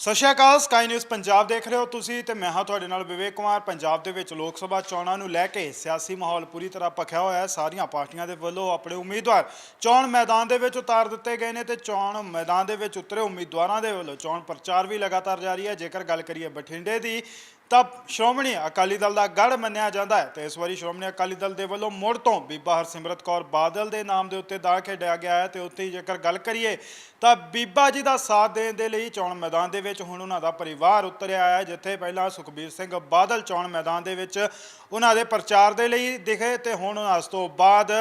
ਸਤਿ ਸ਼੍ਰੀ ਅਕਾਲ ਸਕਾਈ ਨਿਊਜ਼ ਪੰਜਾਬ ਦੇਖ ਰਹੇ ਹੋ ਤੁਸੀਂ ਤੇ ਮੈਂ ਹਾਂ ਤੁਹਾਡੇ ਨਾਲ ਵਿਵੇਕ ਕੁਮਾਰ। ਪੰਜਾਬ ਦੇ ਵਿੱਚ ਲੋਕ ਸਭਾ ਚੋਣਾਂ ਨੂੰ ਲੈ ਕੇ ਸਿਆਸੀ ਮਾਹੌਲ ਪੂਰੀ ਤਰ੍ਹਾਂ ਭਖਿਆ ਹੋਇਆ ਹੈ। ਸਾਰੀਆਂ ਪਾਰਟੀਆਂ ਦੇ ਵੱਲੋਂ ਆਪਣੇ ਉਮੀਦਵਾਰ ਚੋਣ ਮੈਦਾਨ ਦੇ ਵਿੱਚ ਉਤਾਰ ਦਿੱਤੇ ਗਏ ਨੇ ਤੇ ਚੋਣ ਮੈਦਾਨ ਦੇ ਵਿੱਚ ਉਤਰੇ ਉਮੀਦਵਾਰਾਂ ਦੇ ਵੱਲੋਂ ਚੋਣ ਪ੍ਰਚਾਰ ਵੀ ਲਗਾਤਾਰ ਜਾਰੀ ਹੈ। ਜੇਕਰ ਗੱਲ ਕਰੀਏ ਬਠਿੰਡੇ ਦੀ ਤਾਂ ਸ਼੍ਰੋਮਣੀ ਅਕਾਲੀ ਦਲ ਦਾ ਗੜ ਮੰਨਿਆ ਜਾਂਦਾ ਹੈ ਤੇ ਇਸ ਵਾਰੀ ਸ਼੍ਰੋਮਣੀ ਅਕਾਲੀ ਦਲ ਦੇ ਵੱਲੋਂ ਮੁੜ ਤੋਂ ਬੀਬਾ ਹਰਸਿਮਰਤ ਕੌਰ ਬਾਦਲ ਦੇ ਨਾਮ ਦੇ ਉੱਤੇ ਦਾ ਖੇਡਿਆ ਗਿਆ ਹੈ ਤੇ ਉੱਥੇ ਹੀ ਜੇਕਰ ਗੱਲ ਕਰੀਏ ਤਾਂ ਬੀਬਾ ਜੀ ਦਾ ਸਾਥ ਦੇਣ ਦੇ ਲਈ ਚੋਣ ਮੈਦਾਨ ਦੇ ਵਿੱਚ ਹੁਣ ਉਹਨਾਂ ਦਾ ਪਰਿਵਾਰ ਉਤਰਿਆ ਹੈ, ਜਿੱਥੇ ਪਹਿਲਾਂ ਸੁਖਬੀਰ ਸਿੰਘ ਬਾਦਲ ਚੋਣ ਮੈਦਾਨ ਦੇ ਵਿੱਚ ਉਹਨਾਂ ਦੇ ਪ੍ਰਚਾਰ ਦੇ ਲਈ ਦਿਖੇ ਤੇ ਹੁਣ ਉਸ ਤੋਂ ਬਾਅਦ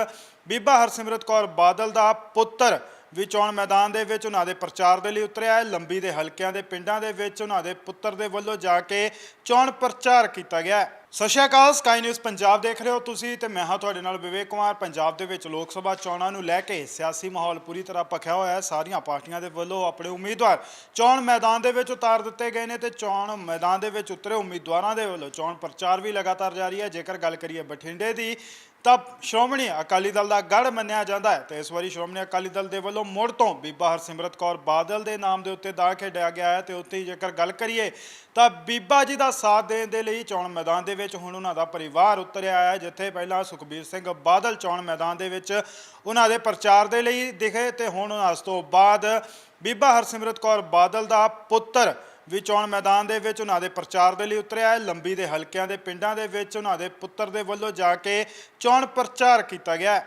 ਬੀਬਾ ਹਰਸਿਮਰਤ ਕੌਰ ਬਾਦਲ ਦਾ ਪੁੱਤਰ ਵੀ ਚੋਣ ਮੈਦਾਨ ਦੇ ਵਿੱਚ ਉਹਨਾਂ ਦੇ ਪ੍ਰਚਾਰ ਦੇ ਲਈ ਉਤਰਿਆ ਹੈ ਲੰਬੀ ਦੇ ਹਲਕਿਆਂ ਦੇ ਪਿੰਡਾਂ ਦੇ ਵਿੱਚ ਉਹਨਾਂ ਦੇ ਪੁੱਤਰ ਦੇ ਵੱਲੋਂ ਜਾ ਕੇ ਚੋਣ ਪ੍ਰਚਾਰ ਕੀਤਾ ਗਿਆ ਹੈ। ਸਤਿ ਸ਼੍ਰੀ ਅਕਾਲ ਸਕਾਈ ਨਿਊਜ਼ ਪੰਜਾਬ ਦੇਖ ਰਹੇ ਹੋ ਤੁਸੀਂ ਤੇ ਮੈਂ ਹਾਂ ਤੁਹਾਡੇ ਨਾਲ ਵਿਵੇਕ ਕੁਮਾਰ। ਪੰਜਾਬ ਦੇ ਵਿੱਚ ਲੋਕ ਸਭਾ ਚੋਣਾਂ ਨੂੰ ਲੈ ਕੇ ਸਿਆਸੀ ਮਾਹੌਲ ਪੂਰੀ ਤਰ੍ਹਾਂ ਭਖਿਆ ਹੋਇਆ ਹੈ। ਸਾਰੀਆਂ ਪਾਰਟੀਆਂ ਦੇ ਵੱਲੋਂ ਆਪਣੇ ਉਮੀਦਵਾਰ ਚੋਣ ਮੈਦਾਨ ਦੇ ਵਿੱਚ ਉਤਾਰ ਦਿੱਤੇ ਗਏ ਨੇ ਤੇ ਚੋਣ ਮੈਦਾਨ ਦੇ ਵਿੱਚ ਉਤਰੇ ਉਮੀਦਵਾਰਾਂ ਦੇ ਵੱਲੋਂ ਚੋਣ ਪ੍ਰਚਾਰ ਵੀ ਲਗਾਤਾਰ ਜਾਰੀ ਹੈ। ਜੇਕਰ ਗੱਲ ਕਰੀਏ ਬਠਿੰਡੇ ਦੀ, ਤਾਂ ਸ਼੍ਰੋਮਣੀ ਅਕਾਲੀ ਦਲ ਦਾ ਗੜ ਮੰਨਿਆ ਜਾਂਦਾ ਹੈ ਤੇ ਇਸ ਵਾਰੀ ਸ਼੍ਰੋਮਣੀ ਅਕਾਲੀ ਦਲ ਦੇ ਵੱਲੋਂ ਮੁੜ ਤੋਂ ਬੀਬਾ ਹਰਸਿਮਰਤ ਕੌਰ ਬਾਦਲ ਦੇ ਨਾਮ ਦੇ ਉੱਤੇ ਦਾ ਖੇਡਿਆ ਗਿਆ ਹੈ ਤੇ ਉੱਥੇ ਜੇਕਰ ਗੱਲ ਕਰੀਏ, ਤਾਂ ਬੀਬਾ ਜੀ ਦਾ ਸਾਥ ਦੇਣ ਦੇ ਲਈ ਚੋਣ ਮੈਦਾਨ ਦੇ ਵਿੱਚ ਹੁਣ ਉਹਨਾਂ ਦਾ ਪਰਿਵਾਰ ਉਤਰਿਆ ਹੈ, ਜਿੱਥੇ ਪਹਿਲਾਂ ਸੁਖਬੀਰ ਸਿੰਘ ਬਾਦਲ ਚੋਣ ਮੈਦਾਨ ਦੇ ਵਿੱਚ ਉਹਨਾਂ ਦੇ ਪ੍ਰਚਾਰ ਦੇ ਲਈ ਦਿਖੇ ਤੇ ਹੁਣ ਉਸ ਤੋਂ ਬਾਅਦ ਬੀਬਾ ਹਰਸਿਮਰਤ ਕੌਰ ਬਾਦਲ ਦਾ ਪੁੱਤਰ ਵੀ ਚੋਣ ਮੈਦਾਨ ਦੇ ਵਿੱਚ ਉਹਨਾਂ ਦੇ ਪ੍ਰਚਾਰ ਦੇ ਲਈ ਉਤਰਿਆ ਹੈ। ਲੰਬੀ ਦੇ ਹਲਕਿਆਂ ਦੇ ਪਿੰਡਾਂ ਦੇ ਵਿੱਚ ਉਹਨਾਂ ਦੇ ਪੁੱਤਰ ਦੇ ਵੱਲੋਂ ਜਾ ਕੇ ਚੋਣ ਪ੍ਰਚਾਰ ਕੀਤਾ ਗਿਆ